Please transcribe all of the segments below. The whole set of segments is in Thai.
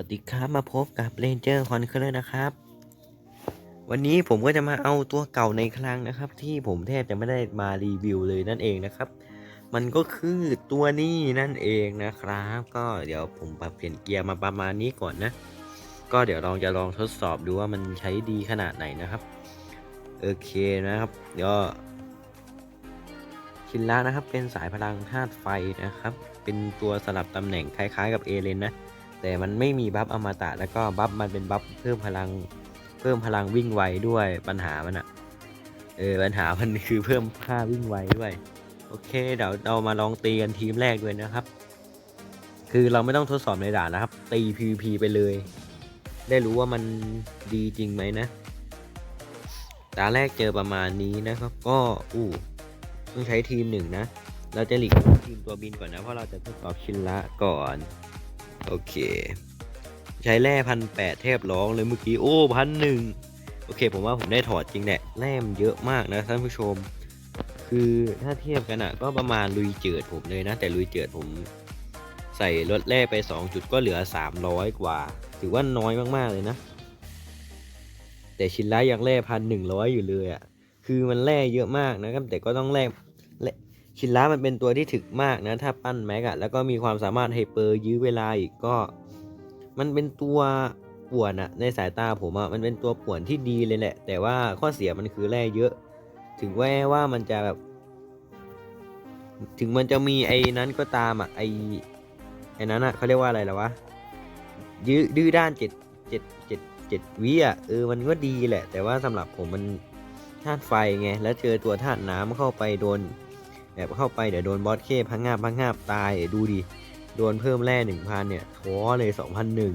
วัสดีครับมาพบกับ Ranger c o n q u e r นะครับ วันนี้ผมก็จะมาเอาตัวเก่าในครั้งนะครับ ที่ผมแทบจะไม่ได้มารีวิวเลยนั่นเองนะครับ มันก็คือตัวนี้นั่นเองนะครับ ก็เดี๋ยวผมปรับเปลี่ยนเกียร์มาประมาณนี้ก่อนนะ ก็เดี๋ยวลองจะลองทดสอบดูว่ามันใช้ดีขนาดไหนนะครับโอเคนะครับเดี๋ยวชินละนะครับเป็นสายพลังธาตุไฟนะครับ เป็นตัวสลับตำแหน่งคล้ายๆ กับเอเลนนะ แต่มันไม่มีบัฟอมตะแล้วก็บัฟมันเป็นบัฟเพิ่มพลังเพิ่มพลังวิ่งไวด้วยปัญหามันอะเออปัญหามันคือเพิ่มค่าวิ่งไวด้วย โอเคเดี๋ยวเรามาลองตีกันทีมแรกด้วยนะครับ คือเราไม่ต้องทดสอบในด่านนะครับ ตี PVP ไปเลย ได้รู้ว่ามันดีจริงไหมนะตาแรกเจอประมาณนี้นะครับ ก็อู้ต้องใช้ทีมหนึ่งนะ เราจะหลีกทีมตัวบินก่อนนะ เพราะเราจะทดสอบชินละก่อน โอเค ใช้แร่พันแปดเทพร้องเลยเมื่อกี้ โอ้พันหนึ่งโอเค ผมว่าผมได้ถอดจริงแหละแร่มเยอะมากนะท่านผู้ชม คือถ้าเทียบกันอะก็ประมาณลุยเจิดผมเลยนะ แต่ลุยเจิดผม ใส่ลดแร่ไป 2 จุดก็เหลือ 300 กว่า ถือว่าน้อยมากๆเลยนะ แต่ชิ้นละยังแร่พันหนึ่งร้อยอยู่เลยอะคือมันแร่เยอะมากนะครับแต่ก็ต้องแร่ ร่ชินละมันเป็นตัวที่ถึกมากนะ ถ้าปั้นแม็กอะแล้วก็มีความสามารถไฮเปอร์ยื้อเวลาอีกก็ มันเป็นตัวป่วนอะในสายตาผมอะมันเป็นตัวป่วนที่ดีเลยแหละ แต่ว่าข้อเสียมันคือแร่เยอะ ถึงแม้ว่ามันจะแบบ ถึงมันจะมีไอ้นั้นก็ตามอะไอ้ไอ้นั้นอะเขาเรียกว่าอะไรล่ะวะยื้อดื้อด้านเจ็ดเจ็ดเจ็ดเจ็ดวิอะเออมันก็ดีแหละ แต่ว่าสำหรับผมมันธาตุไฟไงแล้วเจอตัวธาตุน้ำเข้าไปโดน แบบเข้าไปเดี๋ยวโดนบอสเคพังงาบพังงาบตายดูดิ โดนเพิ่มแร่หนึ่งพันเนี่ยท้อเลยสองพันหนึ่ง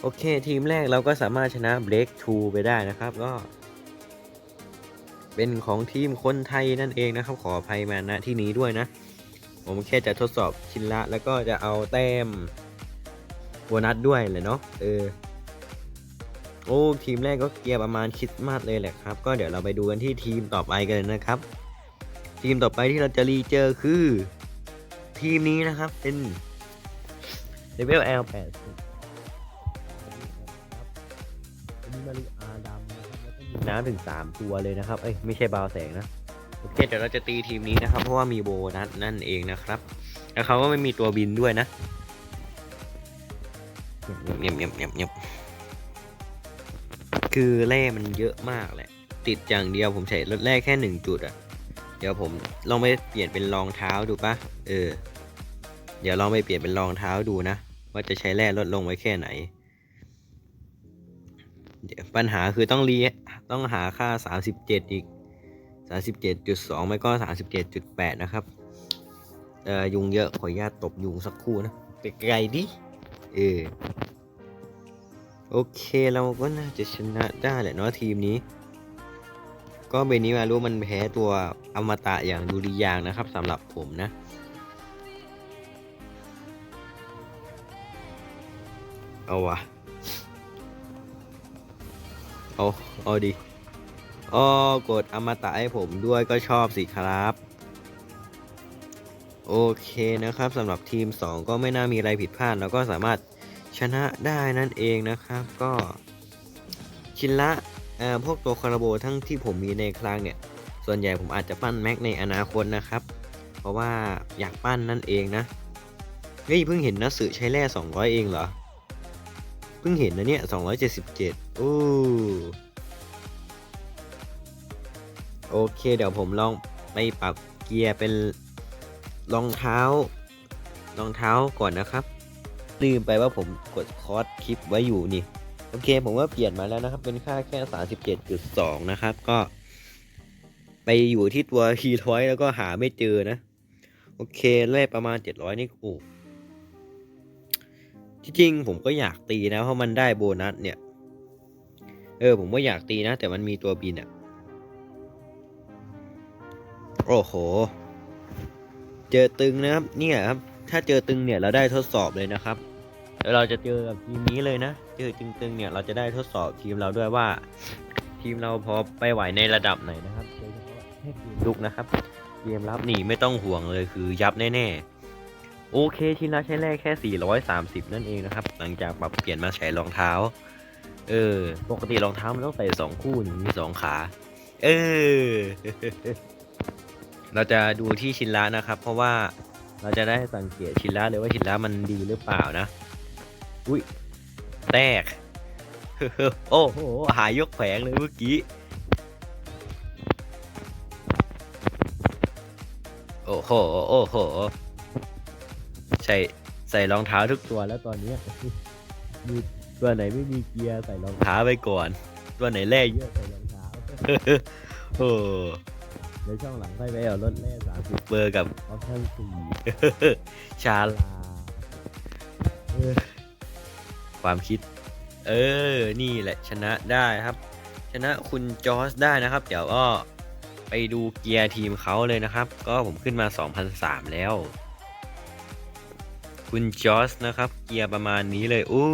โอเค ทีมแรกเราก็สามารถชนะ Break 2ไปได้นะครับก็ เป็นของทีมคนไทยนั่นเองนะครับ ขออภัยมาณที่นี้ด้วยนะ ผมแค่จะทดสอบชินละ แล้วก็จะเอาแต้มโบนัสด้วยเลยเนาะเออโอ้ทีมแรกก็เกียร์ประมาณคริดมาสเลยแหละครับ ก็เดี๋ยวเราไปดูกันที่ทีมต่อไปกันเลยนะครับ ทีมต่อไปที่เราจะรีเจอคือ ทีมนี้นะครับเป็นเลเวล L 8 มีมาริอาดำนะครับแล้วก็มีน้ำถึง3ตัวเลยนะครับ เอ้ยไม่ใช่บาวแสงนะโอเคเดี๋ยวเราจะตีทีมนี้นะครับ เพราะว่ามีโบนัสนั่นเองนะครับ แล้วเขาก็ไม่มีตัวบินด้วยนะเงียบเงียบเงียบเงียบคือแร่มันเยอะมากแหละ ติดอย่างเดียวผมใช้รถแร่แค่หนึ่งจุดอะ เดี๋ยวผมลองไปเปลี่ยนเป็นรองเท้าดูปะเออ เดี๋ยวลองไปเปลี่ยนเป็นรองเท้าดูนะ ว่าจะใช้แร่ลดลงไว้แค่ไหนเดี๋ยวปัญหาคือต้องรีต้องหาค่า 37 อีก 37.2 ไม่ก็ 37.8 นะครับ เอ่อยุงเยอะขออนุญาตตบยุงสักครู่นะไปไกลดิ เออ โอเคเราก็น่าจะชนะได้แหละเนาะทีมนี้ ก็เบนิมารุมันแพ้ตัวอมตะอย่างดูริยางนะครับสำหรับผมนะ เอาวะเอาเอาดิอ้อกดอมตะให้ผมด้วยก็ชอบสิครับ โอเคนะครับสำหรับทีม 2 ก็ไม่น่ามีอะไรผิดพลาดแล้วก็สามารถชนะได้นั่นเองนะครับ ก็ชินละ อ่อพวกตัวคาราโบทั้งที่ผมมีในคลังเนี่ย ส่วนใหญ่ผมอาจจะปั้นแม็กในอนาคตนะครับ เพราะว่าอยากปั้นนั่นเองนะเฮ้ยเพิ่งเห็นนะสื่อใช้แร่200 เองเหรอ เพิ่งเห็นนะเนี่ย 277 โอ้โอเค เดี๋ยวผมลองไปปรับเกียร์เป็นรองเท้ารองเท้าก่อนนะครับ ลืมไปว่าผมกดคอร์สคลิปไว้อยู่นี่ อเคผมว่าเปลี่ยนมาแล้วนะครับ เป็นค่าแค่ 37.2 นะครับ ก็ ไปอยู่ที่ตัวฮีทอยแล้วก็หาไม่เจอนะ โอเคแรกประมาณ 700 นี่โอ้ที่จริงผมก็อยากตีนะ เพราะมันได้โบนัสเนี่ย เออ ผมก็อยากตีนะ แต่มันมีตัวบินอะโอ้โห เจอตึงนะครับ เนี่ยครับ ถ้าเจอตึงเนี่ยเราได้ทดสอบเลยนะครับ แล้วเราจะเจอกับทีมนี้เลยนะ เจอตึงๆเนี่ยเราจะได้ทดสอบทีมเราด้วยว่า ทีมเราพอไปไหวในระดับไหนนะครับโดยเฉพาะแค่เกมลุกนะครับเกมรับหนีไม่ต้องห่วงเลยคือยับแน่ๆ โอเคชิ้นละใช้แรกแค่ 430 นั่นเองนะครับ หลังจากปรับเปลี่ยนมาใช้รองเท้า เออ ปกติรองเท้ามันต้องใส่สองคู่นี่งมีสองขา เออ เราจะดูที่ชินละนะครับ เพราะว่าเราจะได้สังเกตชินละเลยว่าชินละมันดีหรือเปล่านะ อุ้ยแตก โอ้โห หายกแผงเลยเมื่อกี้ โอ้โห โอ้โห ใส่ใส่รองเท้าทุกตัวแล้วตอนเนี้ยมีตัวไหนไม่มีเกียร์ใส่รองเท้าไปก่อน ตัวไหนแร่เยอะใส่รองเท้า โอ้ในช่องหลังค่อยไปเอารถแร่สามสิบเบอร์กับออปชั่นสี่ชาลาเออ ความคิด เออ นี่แหละชนะได้ครับ ชนะคุณจอสได้นะครับ เดี๋ยวก็ไปดูเกียร์ทีมเขาเลยนะครับ ก็ผมขึ้นมา2,003แล้ว คุณจอสนะครับ เกียร์ประมาณนี้เลยอู้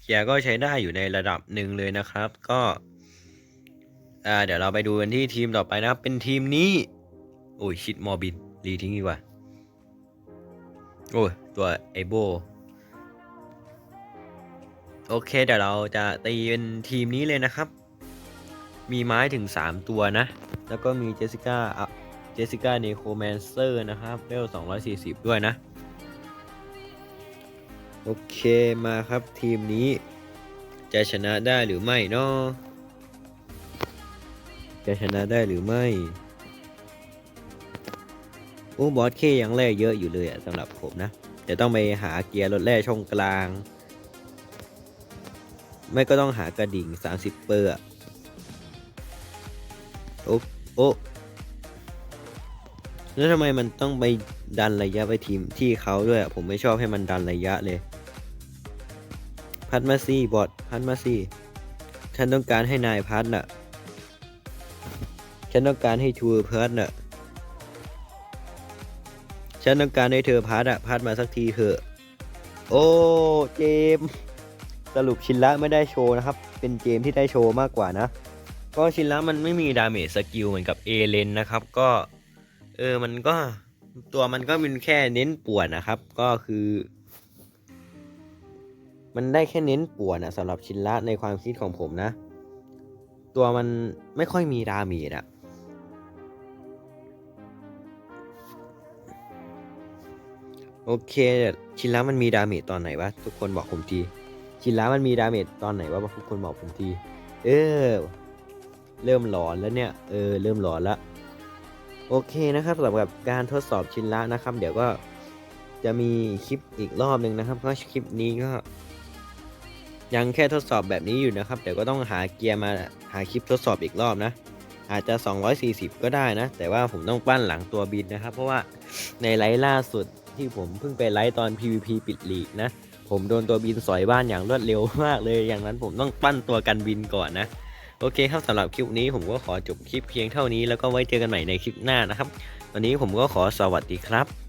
เกียร์ก็ใช้ได้อยู่ในระดับหนึ่งเลยนะครับ ก็อ่าเดี๋ยวเราไปดูกันที่ทีมต่อไปนะครับ เป็นทีมนี้ โอ้ยชิดมอร์บินรีทิ้งดีกว่า โอ้ยตัวไอโบ โอเคเดี๋ยวเราจะตีเป็นทีมนี้เลยนะครับ มีไม้ถึง 3 ตัวนะ แล้วก็มีเจสสิก้าเจสสิก้าเนโคแมนเซอร์นะครับเลวล240 ด้วยนะ โอเคมาครับทีมนี้ จะชนะได้หรือไม่เนาะจะชนะได้หรือไม่โอ้บอสเคยังแร่เยอะอยู่เลยอะสำหรับผมนะเดี๋ยวต้องไปหาเกียร์รถแร่ช่องกลาง ไม่ก็ต้องหากระดิ่ง 30 เปอร์อะโอ้โอ้แล้วทำไมมันต้องไปดันระยะไปทีมที่เขาด้วยอะผมไม่ชอบให้มันดันระยะเลย พัดมาซี่บอดพัดมาซี่ฉันต้องการให้นายพัดน่ะ ฉันต้องการให้ทัวร์พัดน่ะ ฉันต้องการให้เธอพัดอะพัดมาสักทีเถอะ โอ้ เจม สรุปชินละไม่ได้โชว์นะครับ เป็นเจมที่ได้โชว์มากกว่านะ ก็ชินละมันไม่มีดาเมจสกิลเหมือนกับเอเลนนะครับ ก็ เออมันก็ตัวมันก็เป็นแค่เน้นป่วนนะครับ ก็คือ มันได้แค่เน้นป่วนนะสำหรับชินละในความคิดของผมนะ ตัวมันไม่ค่อยมีดาเมจอะโอเคชินละมันมีดาเมจตอนไหนวะ ทุกคนบอกผมที ชินละมันมีดาเมจตอนไหนวะทุกคนบอกผมที เออ เริ่มหลอนแล้วเนี่ย เออ เริ่มหลอนแล้วโอเคนะครับสำหรับการทดสอบชินละนะครับ เดี๋ยวก็จะมีคลิปอีกรอบหนึ่งนะครับ ก็คลิปนี้ก็ ยังแค่ทดสอบแบบนี้อยู่นะครับ เดี๋ยวก็ต้องหาเกียร์มาหาคลิปทดสอบอีกรอบนะ อาจจะ 240 ก็ได้นะ แต่ว่าผมต้องปั้นหลังตัวบินนะครับ เพราะว่าในไลฟ์ล่าสุดที่ผมเพิ่งไปไลฟ์ตอน PVP ปิดลีกนะ ผมโดนตัวบินสอยบ้านอย่างรวดเร็วมากเลย อย่างนั้นผมต้องปั้นตัวกันบินก่อนนะ โอเคครับสำหรับคลิปนี้ผมก็ขอจบคลิปเพียงเท่านี้แล้วก็ไว้เจอกันใหม่ในคลิปหน้านะครับ วันนี้ผมก็ขอสวัสดีครับ